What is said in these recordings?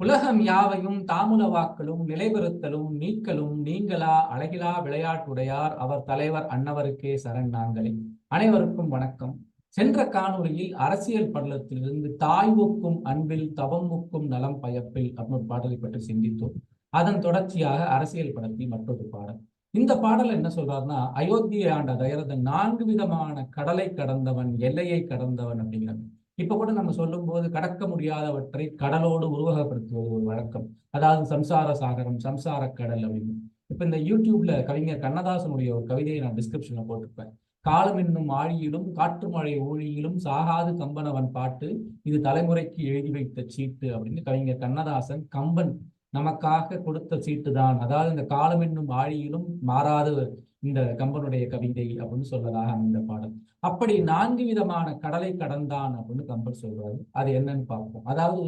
உலகம் யாவையும் தாமுல வாக்களும் நிலைபெறுத்தலும் நீக்கலும் நீங்களா அழகிலா விளையாட்டுடையார் அவர் தலைவர் அன்னவருக்கே சரண் நாங்களே. அனைவருக்கும் வணக்கம். சென்ற காணொளியில் அரசியல் படலத்திலிருந்து தாய்வுக்கும் அன்பில் தவமுக்கும் நலம் பயப்பில் அப்படின்னு பாடலை பற்றி சிந்தித்தோம். அதன் தொடர்ச்சியாக அரசியல் படத்தில் மற்றொரு பாடல். இந்த பாடல் என்ன சொல்றாருன்னா அயோத்தியை ஆண்ட தயரதன் நான்கு விதமான கடலை கடந்தவன் எல்லையை கடந்தவன் அப்படிங்கிறது இப்ப கூட நம்ம சொல்லும் போது கடக்க முடியாதவற்றை கடலோடு உருவகப்படுத்துவது ஒரு வழக்கம். அதாவது சம்சார சாகரம் சம்சார கடல் அப்படின்னு. இப்ப இந்த யூடியூப்ல கவிஞர் கண்ணதாசனுடைய ஒரு கவிதையை நான் டிஸ்கிரிப்ஷன்ல போட்டிருப்பேன். காலம் என்னும் ஆழியிலும் காற்று மழை ஊழியிலும் சாகாது கம்பனவன் பாட்டு இது தலைமுறைக்கு எழுதி வைத்த சீட்டு அப்படின்னு கவிஞர் கண்ணதாசன் கம்பன் நமக்காக கொடுத்த சீட்டு தான் அதாவது இந்த காலம் என்னும் ஆழியிலும் மாறாத இந்த கம்பனுடைய கவிதை அப்படின்னு சொல்லதாக அந்த பாடல். அப்படி நான்கு விதமான கடலை கடந்தான் அப்படின்னு கம்பன் சொல்றாரு. அது என்னன்னு பார்ப்போம். அதாவது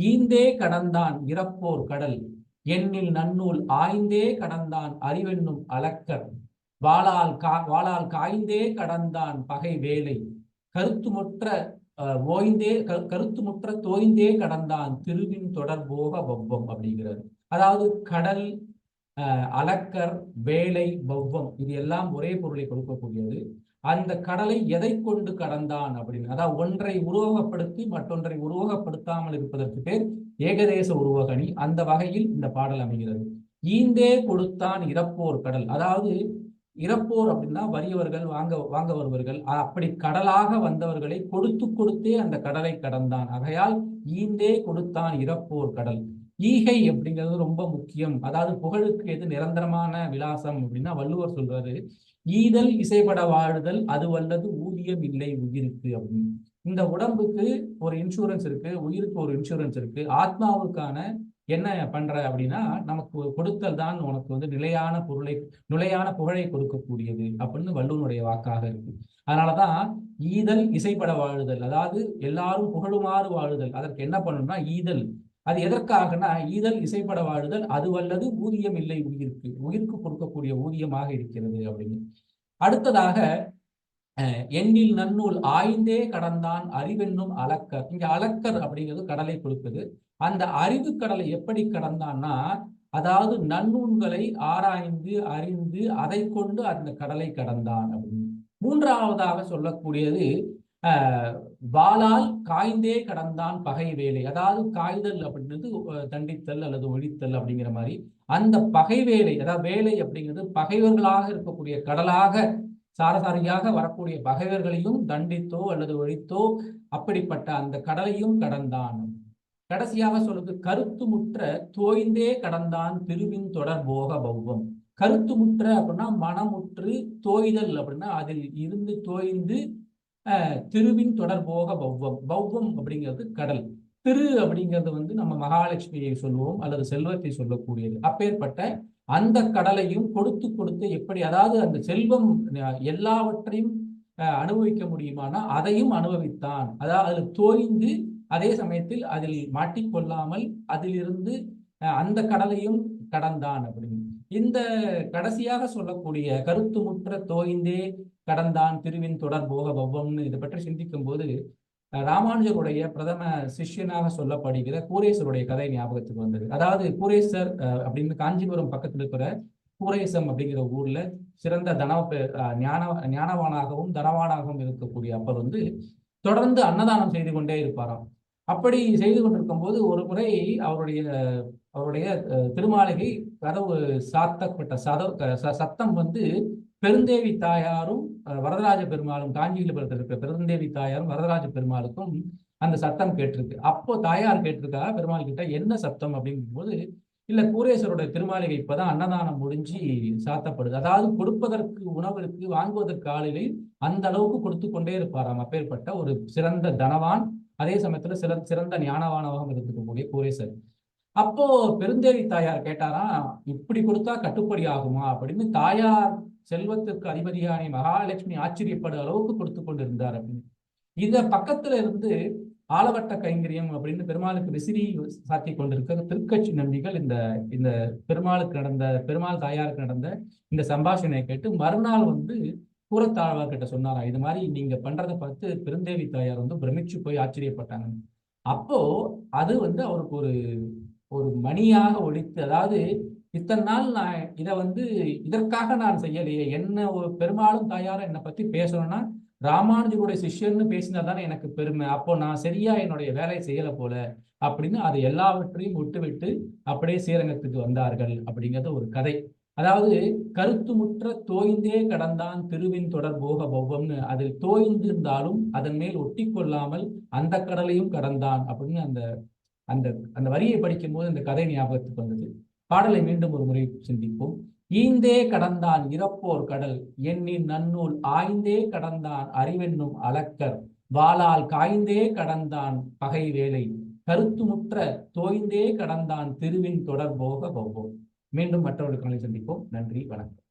ஈந்தே கடந்தான் இறப்போர் கடல் எண்ணில் நன்னூல் ஆய்ந்தே கடந்தான் அறிவென்னும் அலக்கர் வாளால் கா வாளால் காய்ந்தே கடந்தான் பகை வேலை கருத்துமுற்ற ஓய்ந்தே கருத்து முற்ற தோய்ந்தே கடந்தான் திருவின் தொடர்போக வவ்வம் அப்படிங்கிறது அதாவது கடல் அலக்கர் வேலை பவ்வம் இது எல்லாம் ஒரே பொருளை கொடுக்கக்கூடியது. அந்த கடலை எதை கொண்டு கடந்தான் அப்படின்னு அதாவது ஒன்றை உருவகப்படுத்தி மற்றொன்றை உருவகப்படுத்தாமல் இருப்பதற்கு பேர் ஏகதேச உருவகணி. அந்த வகையில் இந்த பாடல் அமைகிறது. ஈந்தே கொடுத்தான் இறப்போர் கடல் அதாவது இறப்போர் அப்படின்னா வறியவர்கள் வாங்க வாங்க வருவர்கள் அப்படி கடலாக வந்தவர்களை கொடுத்து கொடுத்தே அந்த கடலை கடந்தான். ஆகையால் ஈந்தே கொடுத்தான் இறப்போர் கடல். ஈகை அப்படிங்கிறது ரொம்ப முக்கியம். அதாவது புகழுக்கு எது நிரந்தரமான விலாசம் அப்படின்னா வள்ளுவர் சொல்றாரு ஈதல் இசைப்பட வாழுதல் அது வல்லது ஊதியம் இல்லை உயிருக்கு அப்படின்னு. இந்த உடம்புக்கு ஒரு இன்சூரன்ஸ் இருக்கு உயிருக்கு ஒரு இன்சூரன்ஸ் இருக்கு. ஆத்மாவுக்கான என்ன பண்ற அப்படின்னா நமக்கு கொடுத்தல் தான் உனக்கு வந்து நிலையான பொருளை நிலையான புகழை கொடுக்கக்கூடியது அப்படின்னு வள்ளுவனுடைய வாக்காக இருக்கு. அதனாலதான் ஈதல் இசைப்பட வாழுதல் அதாவது எல்லாரும் புகழுமாறு வாழுதல். அதற்கு என்ன பண்ணணும்னா ஈதல் அது எதற்காகனா ஈதல் இசைப்பட வாழுதல் அது வல்லது ஊதியம் இல்லை உயிருக்கு. உயிருக்கு கொடுக்கக்கூடிய ஊதியமாக இருக்கிறது அப்படின்னு. அடுத்ததாக எண்ணில் நன்னூல் ஆய்ந்தே கடந்தான் அறிவென்னும் அலக்கர் இங்க அலக்கர் அப்படிங்கிறது கடலை கொடுக்குது. அந்த அறிவு கடலை எப்படி கடந்தான்னா அதாவது நன்னூன்களை ஆராய்ந்து அறிந்து அதை கொண்டு அந்த கடலை கடந்தான் அப்படின்னு. மூன்றாவதாக சொல்லக்கூடியது வாளால் காய்ந்தே கடந்தான் பகை வேலை. அதாவது காய்தல் அப்படின்றது தண்டித்தல் அல்லது ஒழித்தல் அப்படிங்கிற மாதிரி. அந்த பகை வேலை அதாவது வேலை அப்படிங்கிறது பகைவர்களாக இருக்கக்கூடிய கடலாக சாரசாரியாக வரக்கூடிய பகைவர்களையும் தண்டித்தோ அல்லது ஒழித்தோ அப்படிப்பட்ட அந்த கடலையும் கடந்தான். கடைசியாக சொல்லுது கருத்து முற்ற தோய்ந்தே கடந்தான் திருவின் தொடர்போக பௌவம் கருத்து முற்ற அப்படின்னா மனமுற்று தோய்தல் அப்படின்னா அதில் இருந்து தோய்ந்து திருவின் தொடர்போக பௌவம் பௌவம் அப்படிங்கிறது கடல். திரு அப்படிங்கிறது வந்து நம்ம மகாலட்சுமியை சொல்லுவோம் அல்லது செல்வத்தை சொல்லக்கூடியது. அப்பேற்பட்ட அந்த கடலையும் கொடுத்து கொடுத்து எப்படி அதாவது அந்த செல்வம் எல்லாவற்றையும் அனுபவிக்க முடியுமானா அதையும் அனுபவித்தான். அதாவது அதில் தோய்ந்து அதே சமயத்தில் அதில் மாட்டிக்கொள்ளாமல் அதிலிருந்து அந்த கடலையும் கடந்தான் அப்படின்னு. இந்த கடைசியாக சொல்லக்கூடிய கருத்து முற்ற தோய்ந்தே கடந்தான் திருவின் தொடர்போக பவ்வம்னு இதை பற்றி சிந்திக்கும் போது ராமானுஜருடைய பிரதம சிஷ்யனாக சொல்லப்படுகிற கூரேசருடைய கதை ஞாபகத்துக்கு வந்தது. அதாவது கூரேசர் அப்படின்னு காஞ்சிபுரம் பக்கத்தில் இருக்கிற கூரேசம் அப்படிங்கிற ஊர்ல சிறந்த தன ஞான ஞானவானாகவும் தனவானாகவும் இருக்கக்கூடிய அப்பர் வந்து தொடர்ந்து அன்னதானம் செய்து கொண்டே இருப்பாராம். அப்படி செய்து கொண்டிருக்கும் போது ஒரு முறை அவருடைய அவருடைய திருமாளிகை கதவு சாத்தப்பட்ட சத சத்தம் வந்து பெருந்தேவி தாயாரும் வரதராஜ பெருமாளும் காஞ்சியில் இருக்கிற பெருந்தேவி தாயாரும் வரதராஜ பெருமாளுக்கும் அந்த சத்தம் கேட்டிருக்கு. அப்போ தாயார் கேட்டிருக்கா பெருமாள் கிட்ட என்ன சத்தம் அப்படிங்கும் போது இல்ல கூரேஸ்வரோட திருமாளிகை இப்பதான் அன்னதானம் முடிஞ்சு சாத்தப்படுது. அதாவது கொடுப்பதற்கு உணவிற்கு வாங்குவதற்கு ஆளிலே அந்த அளவுக்கு கொடுத்து கொண்டே இருப்பாராம் அப்பேற்பட்ட ஒரு சிறந்த தனவான். அதே சமயத்துல சில சிறந்த ஞானவானவாக இருக்கக்கூடிய கூரேசர் அப்போ பெருந்தேவி தாயார் கேட்டாரா இப்படி கொடுத்தா கட்டுப்படி ஆகுமா? அப்படின்னு தாயார் செல்வத்துக்கு அதிபதியான மகாலட்சுமி ஆச்சரியப்பட அளவுக்கு கொடுத்து கொண்டிருந்தார் அப்படின்னு. இத பக்கத்துல இருந்து ஆலவட்ட கைங்கரியம் அப்படின்னு பெருமாளுக்கு விசிறி சாத்தி கொண்டிருக்க திருக்கட்சி நம்பிகள் இந்த இந்த பெருமாளுக்கு நடந்த பெருமாள் தாயாருக்கு நடந்த இந்த சம்பாஷணையை கேட்டு மறுநாள் வந்து கூறத்தாழ்வார் கிட்ட சொன்னாரா இது மாதிரி நீங்க பண்றதை பார்த்து பெருந்தேவி தாயார் வந்து பிரமிச்சு போய் ஆச்சரியப்பட்டாங்க. அப்போ அது வந்து அவருக்கு ஒரு ஒரு மணியாக ஒழித்து அதாவது இத்தனை நாள் நான் இதை வந்து இதற்காக நான் செய்யலையே. என்ன ஒரு பெரும்பாலும் தாயாரும் என்னை பத்தி பேசணும்னா ராமானுஜருடைய சிஷ்யன்னு பேசினா தானே எனக்கு பெருமை. அப்போ நான் சரியா என்னுடைய வேலையை செய்யலை போல அப்படின்னு அது எல்லாவற்றையும் விட்டுவிட்டு அப்படியே ஸ்ரீரங்கத்துக்கு வந்தார்கள் அப்படிங்கிறது ஒரு கதை. அதாவது கருத்து முற்ற தோய்ந்தே கடந்தான் திருவின் தொடர் போக பௌவம்னு அதில் தோய்ந்திருந்தாலும் அதன் மேல் ஒட்டி கொள்ளாமல் அந்த கடலையும் கடந்தான் அப்படின்னு அந்த அந்த அந்த வரியை படிக்கும் போது அந்த கதை ஞாபகத்துக்கு வந்தது. பாடலை மீண்டும் ஒரு முறை சிந்திப்போம். ஈந்தே கடந்தான் இறப்போர் கடல் எண்ணின் நன்னூல் ஆய்ந்தே கடந்தான் அறிவென்னும் அலக்கர் வாளால் காய்ந்தே கடந்தான் பகை வேலை கருத்துமுற்ற தோய்ந்தே கடந்தான் திருவின் தொடர்போக போவோம் மீண்டும் மற்றவர்களுக்கு சந்திப்போம். நன்றி வணக்கம்.